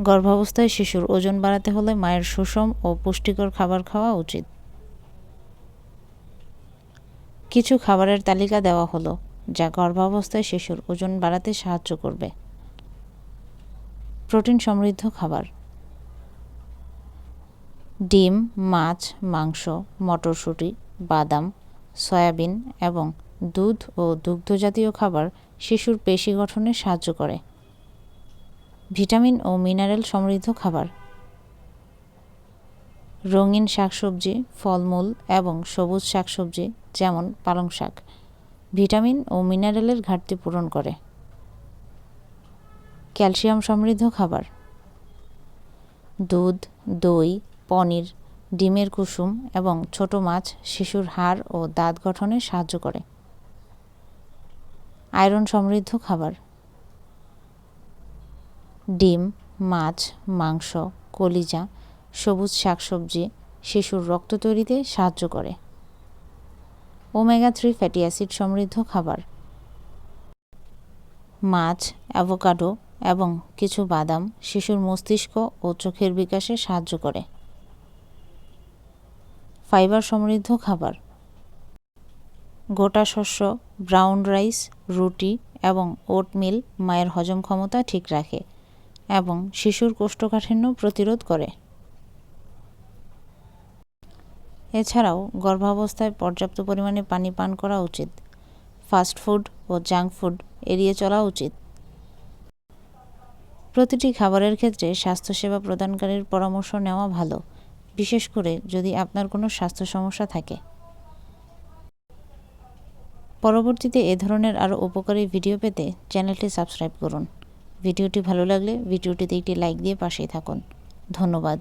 গর্ভাবস্থায় শিশুর ওজন বাড়াতে হলে মায়ের সুষম ও পুষ্টিকর খাবার খাওয়া উচিত। কিছু খাবারের তালিকা দেওয়া হলো, যা গর্ভাবস্থায় শিশুর ওজন বাড়াতে সাহায্য করবে। প্রোটিন সমৃদ্ধ খাবার। ডিম, মাছ, মাংস, মটরশুঁটি, বাদাম, সয়াবিন এবং দুধ ও দুগ্ধজাতীয় খাবার শিশুর পেশি গঠনে সাহায্য করে। ভিটামিন ও মিনারেল সমৃদ্ধ খাবার। রঙিন শাকসবজি, ফলমূল এবং সবুজ শাকসবজি যেমন পালং শাক, ভিটামিন ও মিনারেলের ঘাটতি পূরণ করে। ক্যালসিয়াম সমৃদ্ধ খাবার। দুধ, দই, পনির, ডিমের কুসুম এবং ছোট মাছ, শিশুর হাড় ও দাঁত গঠনে সাহায্য করে। আয়রন সমৃদ্ধ খাবার। ডিম, মাছ, মাংস, কলিজা, সবুজ শাকসবজি, শিশুর রক্ত তৈরিতে সাহায্য করে। ওমেগা থ্রি ফ্যাটি অ্যাসিড সমৃদ্ধ খাবার। মাছ, অ্যাভোকাডো এবং কিছু বাদাম শিশুর মস্তিষ্ক ও চোখের বিকাশে সাহায্য করে। ফাইবার সমৃদ্ধ খাবার। গোটা শস্য, ব্রাউন রাইস, রুটি এবং ওটমিল মায়ের হজম ক্ষমতা ঠিক রাখে। এবং শিশুর কোষ্ঠকাঠিন্য প্রতিরোধ করে। এছাড়াও গর্ভাবস্থায় পর্যাপ্ত পরিমাণে পানি পান করা উচিত। ফাস্ট ফুড ও জাঙ্ক ফুড এড়িয়ে চলা উচিত। প্রতিটি খাবারের ক্ষেত্রে স্বাস্থ্যসেবা প্রদানকারীর পরামর্শ নেওয়া ভালো, বিশেষ করে যদি আপনার কোনো স্বাস্থ্য সমস্যা থাকে। পরবর্তীতে এ ধরনের আরও উপকারী ভিডিও পেতে চ্যানেলটি সাবস্ক্রাইব করুন। ভিডিওটি ভালো লাগলে ভিডিওটিতে একটি লাইক দিয়ে পাশেই থাকুন। ধন্যবাদ।